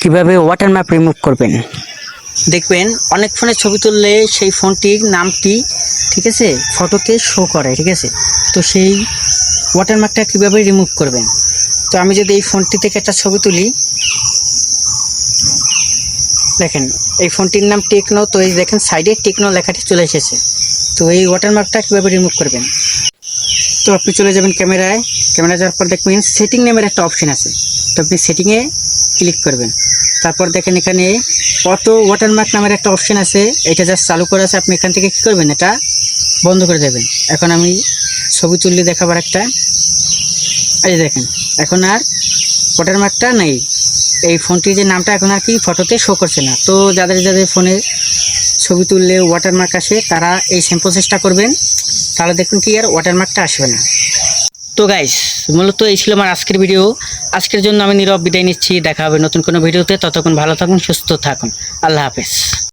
কীভাবে water map remove করবেন? দেখবেন, অনেক ফোনে ছবি তুললে সেই ফোনটির নামটি ঠিক আছে? ফটোতে শো করে, ঠিক আছে? তো সেই ওয়াটারমার্কটা কীভাবে রিমুভ করবেন? তো আমি যদি এই ফোনটি থেকে একটা ছবি তুলি, দেখেন, এই ফোনটির নাম টেকনো, তো এই দেখেন সাইডে টেকনো লেখাটি চলে এসেছে। তো এই ওয়াটারমার্কটা কীভাবে রিমুভ করবেন? তো আপনি চলে যাবেন ক্যামেরায়। ক্যামেরা যাওয়ার পর দেখবেন সেটিং নামের একটা অপশন আছে। তো আপনি সেটিংয়ে ক্লিক করবেন। তারপর দেখেন এখানে অটো ওয়াটারমার্ক নামের একটা অপশন আছে। এটা জাস্ট চালু করে আছে। আপনি এখান থেকে কী করবেন? এটা বন্ধ করে দেবেন। এখন আমি ছবি তুললে দেখাবার একটা। এই দেখেন, এখন আর ওয়াটারমার্কটা নেই। এই ফোনটির যে নামটা এখন আর কি ফটোতে শো করছে না। তো যাদের যাদের ফোনে ছবি তুললে ওয়াটারমার্ক আসে, তারা এই সেম প্রসেসটা করবেন। তাহলে দেখুন কি আর ওয়াটারমার্কটা আসবে না। তো গাইস মূলত এই ছিল আমার আজকের ভিডিও আজকের জন্য আমি নীরব বিদায় নিচ্ছি। দেখা হবে নতুন কোনো ভিডিওতে। ততক্ষণ ভালো থাকুন, সুস্থ থাকুন। আল্লাহ হাফেজ।